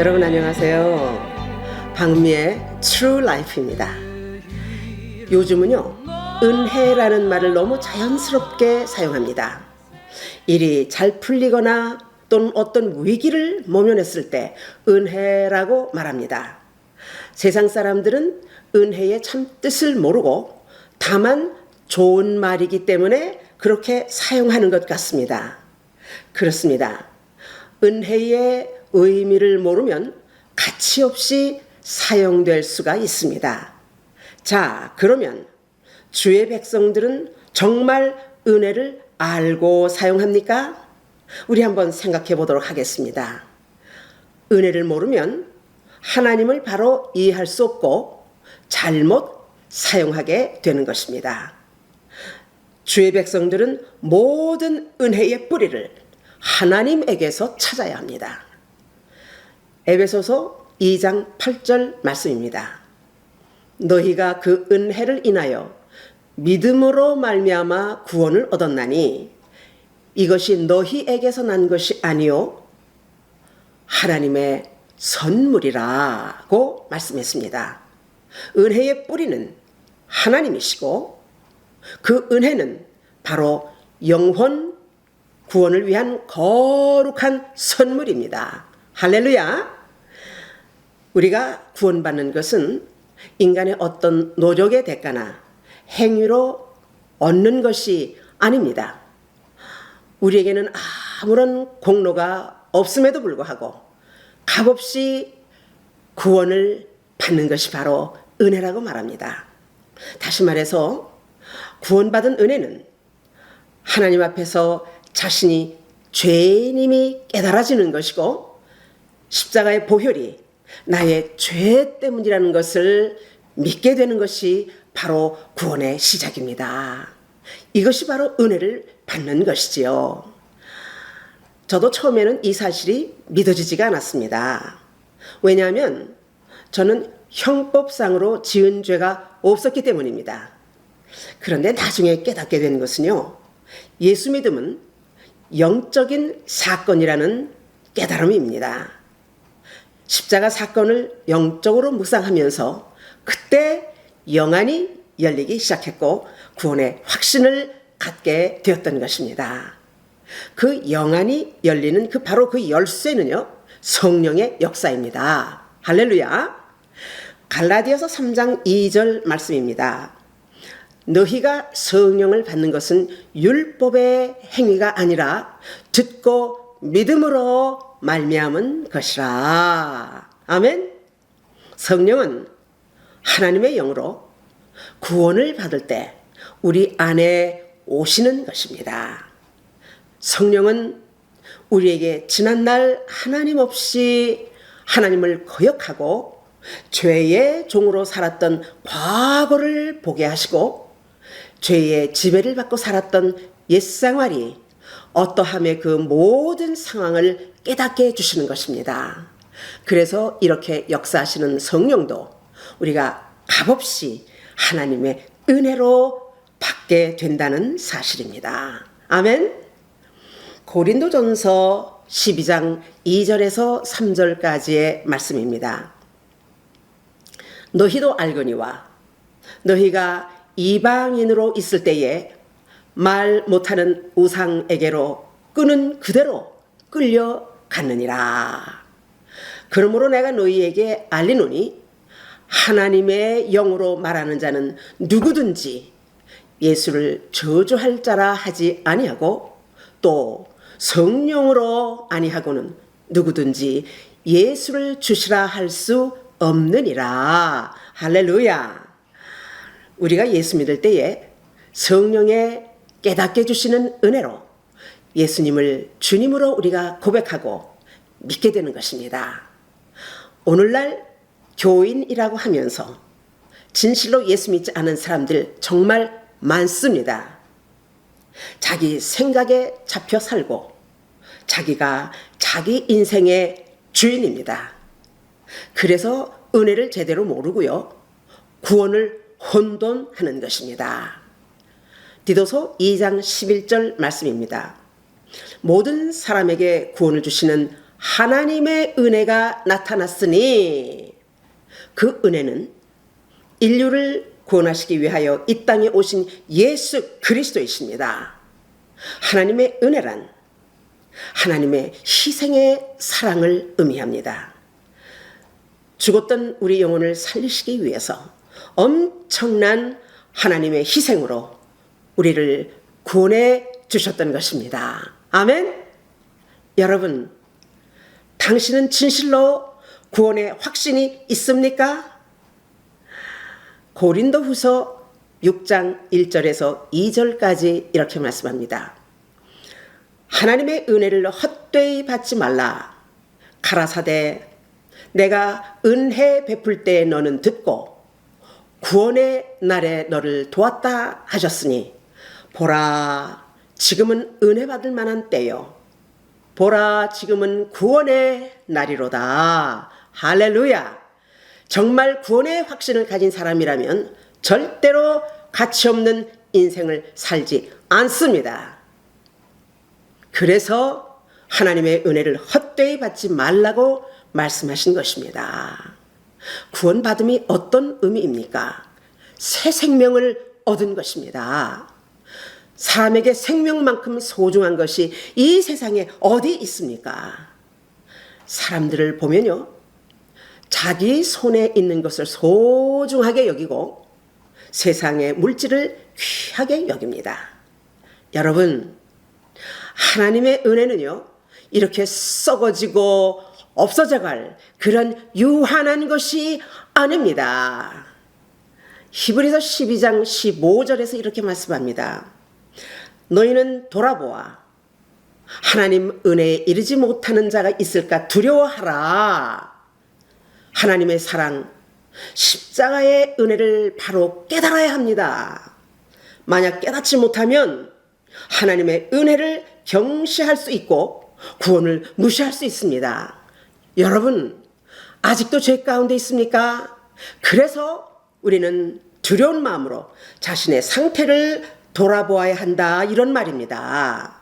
여러분 안녕하세요. 박미의 True Life입니다. 요즘은요, 은혜라는 말을 너무 자연스럽게 사용합니다. 일이 잘 풀리거나 또는 어떤 위기를 모면했을 때 은혜라고 말합니다. 세상 사람들은 은혜의 참 뜻을 모르고 다만 좋은 말이기 때문에 그렇게 사용하는 것 같습니다. 그렇습니다. 은혜의 의미를 모르면 가치 없이 사용될 수가 있습니다. 자, 그러면 주의 백성들은 정말 은혜를 알고 사용합니까? 우리 한번 생각해 보도록 하겠습니다. 은혜를 모르면 하나님을 바로 이해할 수 없고 잘못 사용하게 되는 것입니다. 주의 백성들은 모든 은혜의 뿌리를 하나님에게서 찾아야 합니다. 에베소서 2장 8절 말씀입니다. 너희가 그 은혜를 인하여 믿음으로 말미암아 구원을 얻었나니 이것이 너희에게서 난 것이 아니요 하나님의 선물이라고 말씀했습니다. 은혜의 뿌리는 하나님이시고 그 은혜는 바로 영혼 구원을 위한 거룩한 선물입니다. 할렐루야! 우리가 구원받는 것은 인간의 어떤 노력의 대가나 행위로 얻는 것이 아닙니다. 우리에게는 아무런 공로가 없음에도 불구하고 값없이 구원을 받는 것이 바로 은혜라고 말합니다. 다시 말해서 구원받은 은혜는 하나님 앞에서 자신이 죄인임이 깨달아지는 것이고 십자가의 보혈이 나의 죄 때문이라는 것을 믿게 되는 것이 바로 구원의 시작입니다. 이것이 바로 은혜를 받는 것이지요. 저도 처음에는 이 사실이 믿어지지가 않았습니다. 왜냐하면 저는 형법상으로 지은 죄가 없었기 때문입니다. 그런데 나중에 깨닫게 된 것은요, 예수 믿음은 영적인 사건이라는 깨달음입니다. 십자가 사건을 영적으로 묵상하면서 그때 영안이 열리기 시작했고 구원의 확신을 갖게 되었던 것입니다. 그 영안이 열리는 그 바로 그 열쇠는요, 성령의 역사입니다. 할렐루야. 갈라디아서 3장 2절 말씀입니다. 너희가 성령을 받는 것은 율법의 행위가 아니라 듣고 믿음으로 말미암은 것이라. 아멘. 성령은 하나님의 영으로 구원을 받을 때 우리 안에 오시는 것입니다. 성령은 우리에게 지난날 하나님 없이 하나님을 거역하고 죄의 종으로 살았던 과거를 보게 하시고 죄의 지배를 받고 살았던 옛생활이 어떠함의 그 모든 상황을 깨닫게 해주시는 것입니다. 그래서 이렇게 역사하시는 성령도 우리가 값없이 하나님의 은혜로 받게 된다는 사실입니다. 아멘. 고린도전서 12장 2절에서 3절까지의 말씀입니다. 너희도 알거니와 너희가 이방인으로 있을 때에 말 못하는 우상에게로 끄는 그대로 끌려 갔느니라. 그러므로 내가 너희에게 알리노니 하나님의 영으로 말하는 자는 누구든지 예수를 저주할 자라 하지 아니하고 또 성령으로 아니하고는 누구든지 예수를 주시라 할 수 없느니라. 할렐루야. 우리가 예수 믿을 때에 성령의 깨닫게 주시는 은혜로 예수님을 주님으로 우리가 고백하고 믿게 되는 것입니다. 오늘날 교인이라고 하면서 진실로 예수 믿지 않은 사람들 정말 많습니다. 자기 생각에 잡혀 살고 자기가 자기 인생의 주인입니다. 그래서 은혜를 제대로 모르고요. 구원을 혼돈하는 것입니다. 디도서 2장 11절 말씀입니다. 모든 사람에게 구원을 주시는 하나님의 은혜가 나타났으니 그 은혜는 인류를 구원하시기 위하여 이 땅에 오신 예수 그리스도이십니다. 하나님의 은혜란 하나님의 희생의 사랑을 의미합니다. 죽었던 우리 영혼을 살리시기 위해서 엄청난 하나님의 희생으로 우리를 구원해 주셨던 것입니다. 아멘. 여러분, 당신은 진실로 구원의 확신이 있습니까? 고린도 후서 6장 1절에서 2절까지 이렇게 말씀합니다. 하나님의 은혜를 헛되이 받지 말라. 가라사대 내가 은혜 베풀 때 너는 듣고 구원의 날에 너를 도왔다 하셨으니 보라 지금은 은혜 받을 만한 때요. 보라 지금은 구원의 날이로다. 할렐루야. 정말 구원의 확신을 가진 사람이라면 절대로 가치 없는 인생을 살지 않습니다. 그래서 하나님의 은혜를 헛되이 받지 말라고 말씀하신 것입니다. 구원받음이 어떤 의미입니까? 새 생명을 얻은 것입니다. 사람에게 생명만큼 소중한 것이 이 세상에 어디 있습니까? 사람들을 보면요. 자기 손에 있는 것을 소중하게 여기고 세상의 물질을 귀하게 여깁니다. 여러분, 하나님의 은혜는요, 이렇게 썩어지고 없어져 갈 그런 유한한 것이 아닙니다. 히브리서 12장 15절에서 이렇게 말씀합니다. 너희는 돌아보아 하나님 은혜에 이르지 못하는 자가 있을까 두려워하라. 하나님의 사랑, 십자가의 은혜를 바로 깨달아야 합니다. 만약 깨닫지 못하면 하나님의 은혜를 경시할 수 있고 구원을 무시할 수 있습니다. 여러분, 아직도 죄 가운데 있습니까? 그래서 우리는 두려운 마음으로 자신의 상태를 돌아보아야 한다. 이런 말입니다.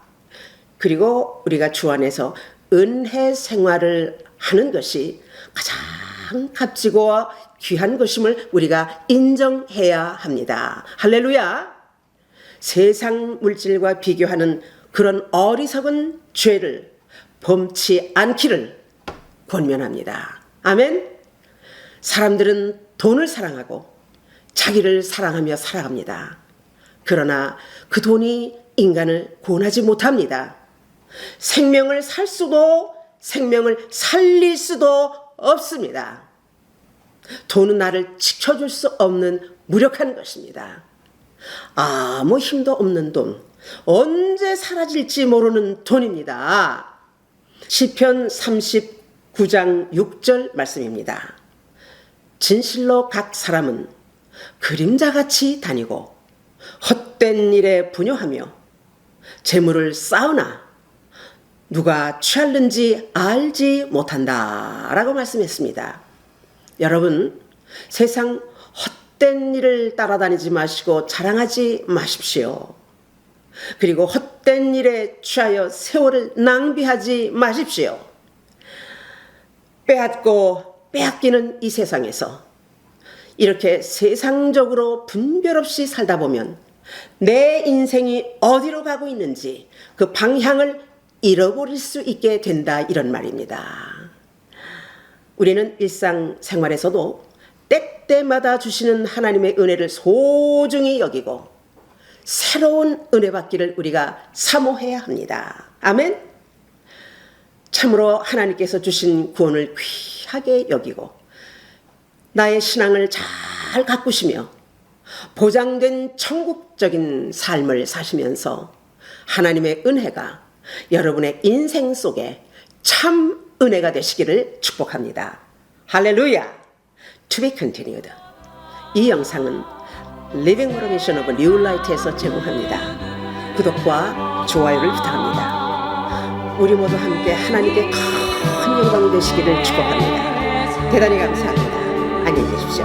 그리고 우리가 주 안에서 은혜 생활을 하는 것이 가장 값지고 귀한 것임을 우리가 인정해야 합니다. 할렐루야! 세상 물질과 비교하는 그런 어리석은 죄를 범치 않기를 권면합니다. 아멘. 사람들은 돈을 사랑하고 자기를 사랑하며 살아갑니다. 그러나 그 돈이 인간을 구원하지 못합니다. 생명을 살 수도 생명을 살릴 수도 없습니다. 돈은 나를 지켜줄 수 없는 무력한 것입니다. 아무 힘도 없는 돈, 언제 사라질지 모르는 돈입니다. 시편 39장 6절 말씀입니다. 진실로 각 사람은 그림자같이 다니고 헛된 일에 분요하며 재물을 쌓으나 누가 취할는지 알지 못한다. 라고 말씀했습니다. 여러분, 세상 헛된 일을 따라다니지 마시고 자랑하지 마십시오. 그리고 헛된 일에 취하여 세월을 낭비하지 마십시오. 빼앗고 빼앗기는 이 세상에서 이렇게 세상적으로 분별 없이 살다 보면 내 인생이 어디로 가고 있는지 그 방향을 잃어버릴 수 있게 된다 이런 말입니다. 우리는 일상 생활에서도 때때마다 주시는 하나님의 은혜를 소중히 여기고 새로운 은혜 받기를 우리가 사모해야 합니다. 아멘. 참으로 하나님께서 주신 구원을 귀하게 여기고 나의 신앙을 잘 가꾸시며 보장된 천국적인 삶을 사시면서 하나님의 은혜가 여러분의 인생 속에 참 은혜가 되시기를 축복합니다. 할렐루야! To be continued. 이 영상은 Mission of New Light에서 제공합니다. 구독과 좋아요를 부탁합니다. 우리 모두 함께 하나님께 큰 영광이 되시기를 축복합니다. 대단히 감사합니다. 안녕히 계십시오.